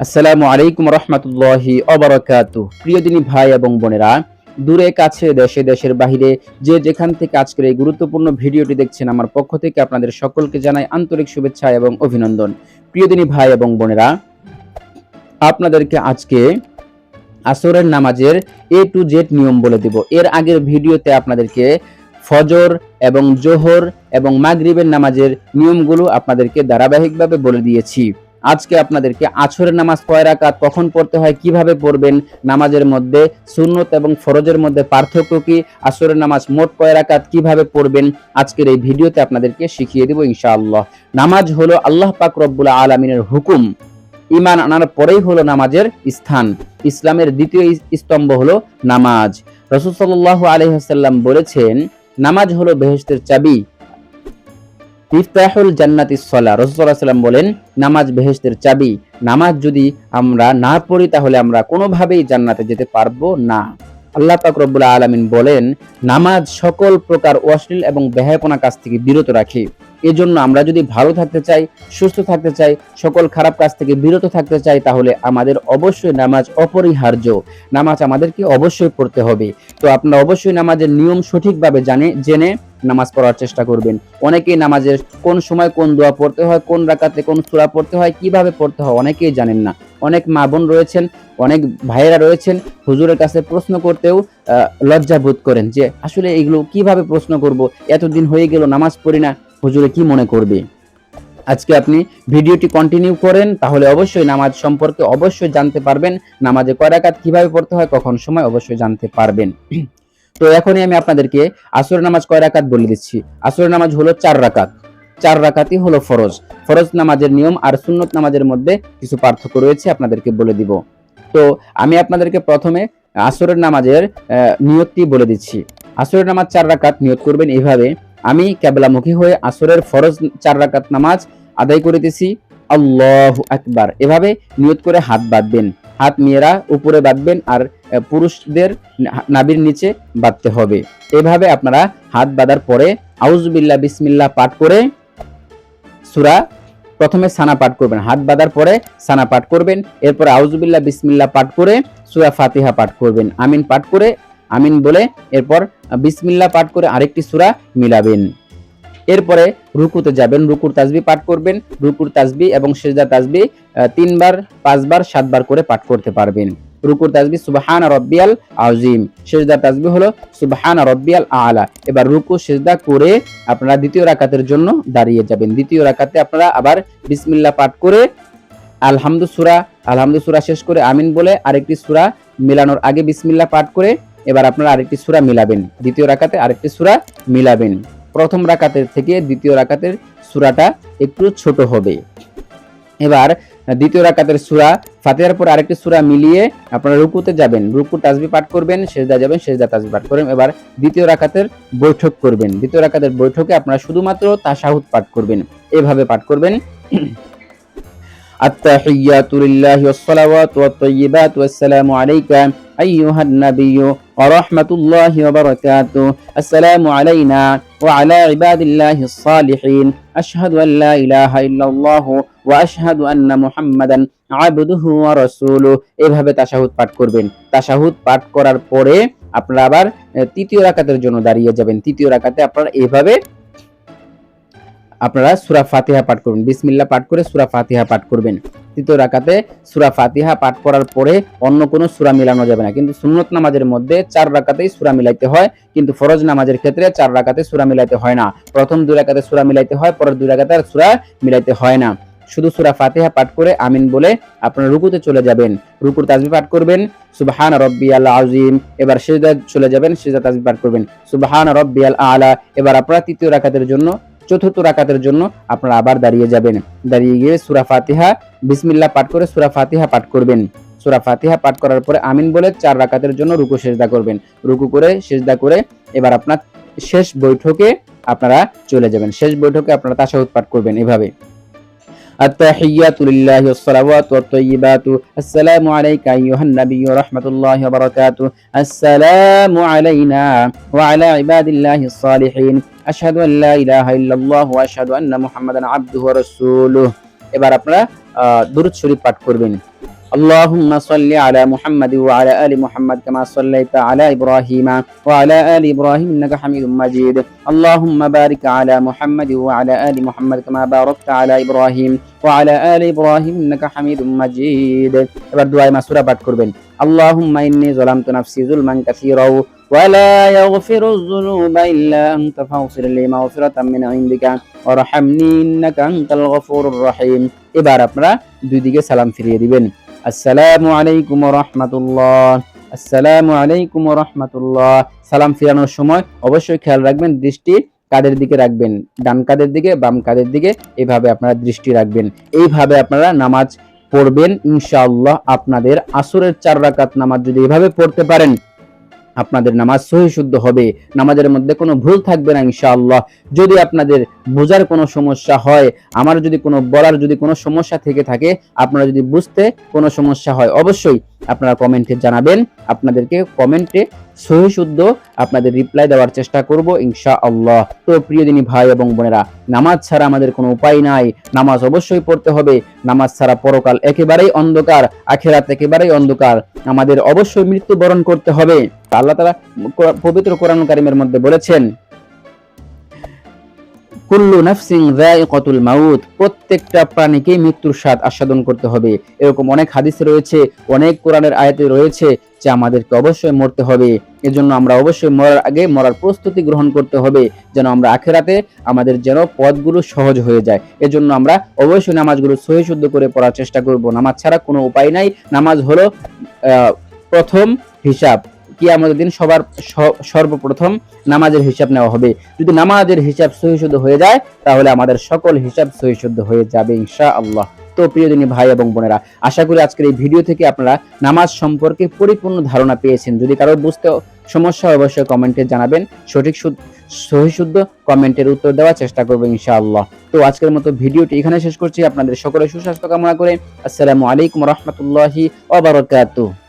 আসসালামু আলাইকুম রহমতুল্লাহি অবরাকাত। প্রিয় দিনী ভাই এবং বোনেরা, দূরে, কাছে, দেশে, দেশের বাহিরে যে যেখান থেকে আজকের এই গুরুত্বপূর্ণ ভিডিওটি দেখছেন আমার পক্ষ থেকে আপনাদের সকলকে জানাই আন্তরিক শুভেচ্ছা এবং অভিনন্দন। প্রিয় দিনী ভাই এবং বোনেরা, আপনাদেরকে আজকে আসরের নামাজের এ টু জেড নিয়ম বলে দিব। এর আগের ভিডিওতে আপনাদেরকে ফজর এবং জোহর এবং মাগরিবের নামাজের নিয়মগুলো আপনাদেরকে ধারাবাহিকভাবে বলে দিয়েছি। আজকে আপনাদেরকে আছরের নামাজ কয় রাকাত, কখন পড়তে হয়, কীভাবে পড়বেন, নামাজের মধ্যে সুন্নত এবং ফরজের মধ্যে পার্থক্য কি আসরের নামাজ মোট কয় রাকাত, কীভাবে পড়বেন, আজকের এই ভিডিওতে আপনাদেরকে শিখিয়ে দেব ইনশাআল্লাহ। নামাজ হলো আল্লাহ পাক রব্বুল আলমিনের হুকুম। ইমান আনার পরেই হলো নামাজের স্থান। ইসলামের দ্বিতীয় স্তম্ভ হলো নামাজ। রসুল সাল্লাহ আলহাম বলেছেন, নামাজ হলো বেহেশতের চাবি। ইফতাহুল জান্নাতি সলা। রসুল্লাহ সাল্লাম বলেন, নামাজ বেহেস্তের চাবি। নামাজ যদি আমরা না পড়ি, তাহলে আমরা কোনোভাবেই জান্নাতে যেতে পারব না। আল্লাহ পাক আলামিন বলেন, নামাজ সকল প্রকার অশ্লীল এবং বেহায়পনা কাছ থেকে বিরত রাখে। এজন্য আমরা যদি ভালো থাকতে চাই, সুস্থ থাকতে চাই, সকল খারাপ কাজ থেকে বিরত থাকতে চাই, তাহলে আমাদের অবশ্যই নামাজ অপরিহার্য। নামাজ আমাদেরকে অবশ্যই পড়তে হবে। তো আপনারা অবশ্যই নামাজের নিয়ম সঠিকভাবে জানে, জেনে নামাজ পড়ার চেষ্টা করবেন। অনেকেই নামাজের কোন সময় কোন দোয়া পড়তে হয়, কোন রাকাতে কোন সূরা পড়তে হয়, কীভাবে পড়তে হয়, অনেকেই জানেন না। অনেক মা বোন রয়েছেন, অনেক ভাইয়েরা রয়েছেন, হুজুরের কাছে প্রশ্ন করতেও লজ্জা বোধ করেন যে, আসলে এগুলো কীভাবে প্রশ্ন করব? এতদিন হয়ে গেল, নামাজ পড়ি না। হুজুরে কি মনে করবে? আজকে আপনি ভিডিওটি কন্টিনিউ করেন, তাহলে অবশ্যই নামাজ সম্পর্কে অবশ্যই জানতে পারবেন, নামাজে কয় রাকাত কীভাবে পড়তে হয়, কখন সময় অবশ্যই জানতে পারবেন। তো এখনই আমি আপনাদেরকে আসরের নামাজ কয় রাকাত বলে দিচ্ছি। আসরের নামাজ হলো চার রাকাত। চার রাকাতই হলো ফরজ। ফরজ নামাজের নিয়ম আর সুন্নত নামাজের মধ্যে কিছু পার্থক্য রয়েছে, আপনাদেরকে বলে দিব। তো আমি আপনাদেরকে প্রথমে আসরের নামাজের নিয়তটি বলে দিচ্ছি। আসরের নামাজ চার রাকাত নিয়ত করবেন এইভাবে। আমি কেবলামুখী হয়ে আসরের ফরজ চার রাকাত নামাজ আদায় করিতেছি। আল্লাহ আকবার। এভাবে নিয়ত করে হাত বাঁধবেন। হাত মেয়েরা উপরে বাঁধবেন আর পুরুষদের নাবির নিচে বাঁধতে হবে। এভাবে আপনারা হাত বাঁধার পরে আউজবিল্লা বিসমিল্লা পাঠ করে সুরা প্রথমে সানা পাঠ করবেন। হাত বাঁধার পরে সানা পাঠ করবেন। এরপর আউজবিল্লা বিসমিল্লা পাঠ করে সুরা ফাতিহা পাঠ করবেন। আমিন পাঠ করে আমিন বলে এরপর বিসমিল্লাহ পাঠ করে আরেকটি সুরা মিলাবেন। এরপরে রুকুতে যাবেন, রুকুর তাজবি পাঠ করবেন, রুকুর তাজবি এবং সেজদা তাজবি তিনবার, পাঁচবার, সাতবার করে পাঠ করতে পারবেন। রুকুর তাজবি সুবহান রব্বিয়াল আজিম সেজদা তাজবি হলো সুবহান রব্বিয়াল আলা। এবার রুকু, সেজদা করে আপনারা দ্বিতীয় রাকাতের জন্য দাঁড়িয়ে যাবেন। দ্বিতীয় রাকাতে আপনারা আবার বিসমিল্লা পাঠ করে আলহামদু সুরা আলহামদু সুরা শেষ করে আমিন বলে আরেকটি সুরা মিলানোর আগে বিসমিল্লা পাঠ করে এবার আপনারা আরেকটি সুরা মিলাবেন, দ্বিতীয় রাকাতে আরেকটি সুরা মিলাবেন। প্রথম রাকাতের থেকে দ্বিতীয় রাকাতের সুরাটা একটু ছোট হবে। এবার দ্বিতীয় রাকাতের সুরা, ফাতেহার পর আরেকটি সুরা মিলিয়ে আপনারা রুকুতে যাবেন। রুকু তাজবি পাঠ করবেন, সেজদা যাবেন, সেজদা তাজবি পাঠ করবেন। এবার দ্বিতীয় রাকাতের বৈঠক করবেন। দ্বিতীয় রাকাতের বৈঠকে আপনারা শুধুমাত্র তাসাহুদ পাঠ করবেন। এভাবে পাঠ করবেন। আত্মাহিয়াতুলিল্লাহি ওয়াসসালাওয়াতু ওয়াত তাইয়্যিবাতু ওয়াসসালামু আলাইকা। أيها النبي ورحمة الله وبركاته السلام علينا وعلى عباد الله الصالحين أشهد أن لا إله إلا الله وأشهد أن محمدا عبده ورسوله এভাবে তাশাহুদ পাঠ করবেন তাশাহুদ পাঠ করার পরে আপনারা আবার আহ, তৃতীয় রাকাতের জন্য দাঁড়িয়ে যাবেন তৃতীয় রাকাতে আপনারা এভাবে আপনারা সুরা ফাতিহা পাঠ করবেন বিসমিল্লাহ পাঠ করে সুরা ফাতিহা পাঠ করবেন তৃতীয় রাকাতে সুরা ফাতিহা পাঠ করার পরে অন্য কোনো সুরা মিলানো যাবে না। কিন্তু সুন্নত নামাজের মধ্যে চার রাকাতেই সুরা মিলাইতে হয়, কিন্তু ফরজ নামাজের ক্ষেত্রে চার রাকাতে সুরা মিলাইতে হয় না। প্রথম দুই রাকাতে সুরা মিলাইতে হয়, পরের দুই রাকাতে আর সুরা মিলাইতে হয় না। শুধু সুরা ফাতিহা পাঠ করে আমিন বলে আপনার রুকুতে চলে যাবেন। রুকুর তাজবি পাঠ করবেন, সুবাহান সুবহান রব্বিয়াল আজিম এবার সেজদা চলে যাবেন, সেজদা তাজবি পাঠ করবেন, সুবহান রব্বিয়াল আলা, এবার আপনারা তৃতীয় রাকাতের জন্য চতুর্থ রাকাতের জন্য আপনারা আবার দাঁড়িয়ে যাবেন। দাঁড়িয়ে গিয়ে সুরা ফাতিহা বিসমিল্লা পাঠ করে সুরা ফাতিহা পাঠ করবেন। সুরা ফাতিহা পাঠ করার পরে আমিন বলে চার রাকাতের জন্য রুকু সেজদা করবেন। রুকু করে, সেজদা করে এবার আপনার শেষ বৈঠকে আপনারা চলে যাবেন। শেষ বৈঠকে আপনারা তাসাহুদ পাঠ করবেন এভাবে। التحيات لله والصلوات والطيبات السلام عليك أيها النبي ورحمة الله وبركاته السلام علينا وعلى عباد الله الصالحين أشهد أن لا إله إلا الله وأشهد أن محمدا عبده ورسوله এবার আপনারা আহ, দুরুদ শরীফ পাঠ করবেন اللهم صل على محمد وعلى ال محمد كما صليت على ابراهيم وعلى ال ابراهيم انك حميد مجيد اللهم بارك على محمد وعلى ال محمد كما باركت على ابراهيم وعلى ال ابراهيم انك حميد مجيد এবার দোয়ায় মাসুরা পাঠ করবেন اللهم اني ظلمت نفسي ظلما كثيرا ولا يغفر الذنوب الا انت فاغفر لي مغفرة من عندك وارحمني انك انت الغفور الرحيم এবার আপনারা দুই দিকে সালাম ফিরিয়ে দিবেন আসসালামু আলাইকুম রহমতুল্লাহ। আসসালামু আলাইকুম রহমতুল্লাহ। সালাম ফিরানোর সময় অবশ্যই খেয়াল রাখবেন, দৃষ্টি কাদের দিকে রাখবেন? ডান কাদের দিকে, বাম কাদের দিকে? এইভাবে আপনারা দৃষ্টি রাখবেন। এইভাবে আপনারা নামাজ পড়বেন, ইনশাআল্লাহ আপনাদের আসরের চার রাকাত নামাজ যদি এভাবে পড়তে পারেন আপনাদের নামাজ সহি শুদ্ধ হবে, নামাজের মধ্যে কোনো ভুল থাকবে না ইনশাআল্লাহ। যদি আপনাদের বোঝার কোনো সমস্যা হয়, আমার যদি কোনো বলার যদি কোনো সমস্যা থেকে থাকে, আপনারা যদি বুঝতে কোনো সমস্যা হয়, অবশ্যই আপনারা কমেন্টে জানাবেন। আপনাদেরকে কমেন্টে সহি শুদ্ধ আপনাদের রিপ্লাই দেওয়ার চেষ্টা করব ইনশা আল্লাহ তো প্রিয় দিনী ভাই এবং বোনেরা, নামাজ ছাড়া আমাদের কোনো উপায় নাই। নামাজ অবশ্যই পড়তে হবে। নামাজ ছাড়া পরকাল একেবারেই অন্ধকার, আখেরাত একেবারেই অন্ধকার। আমাদের অবশ্যই মৃত্যুবরণ করতে হবে। আল্লাহ তারা পবিত্র কোরআন কারিমের মধ্যে বলেছেন কুল্লু নাফসিং যায়িকাতুল মাউত, প্রত্যেকটা প্রাণীকে মৃত্যুর স্বাদ আস্বাদন করতে হবে। এরকম অনেক হাদিসে রয়েছে, অনেক কোরআনের আয়াতে রয়েছে যে আমাদেরকে অবশ্যই মরতে হবে। এজন্য আমরা অবশ্যই মরার আগে মরার প্রস্তুতি গ্রহণ করতে হবে, যেন আমরা আখেরাতে আমাদের যেন পথগুলো সহজ হয়ে যায়। এজন্য আমরা অবশ্যই নামাজগুলো সহি শুদ্ধ করে পড়ার চেষ্টা করব। নামাজ ছাড়া কোনো উপায় নাই। নামাজ হলো প্রথম হিসাব। কি আমাদের দিন সবার সর্বপ্রথম নামাজের হিসাব নেওয়া হবে। যদি নামাজের হিসাব সহিশুদ্ধ হয়ে যায়, তাহলে আমাদের সকল হিসাব সহিশুদ্ধ হয়ে যাবে ইনশা আল্লাহ তো প্রিয় দিনী ভাই এবং বোনেরা, আশা করি আজকের এই ভিডিও থেকে আপনারা নামাজ সম্পর্কে পরিপূর্ণ ধারণা পেয়েছেন। যদি কারও বুঝতে সমস্যা অবশ্যই কমেন্টে জানাবেন। সঠিক শুদ্ধ সহিশুদ্ধ কমেন্টের উত্তর দেওয়ার চেষ্টা করব ইনশাআল্লাহ। তো আজকের মতো ভিডিওটি এখানে শেষ করছি। আপনাদের সকলের সুস্বাস্থ্য কামনা করে আসসালামু আলাইকুম রহমতুল্লাহি ওয়া বারাকাতুহু।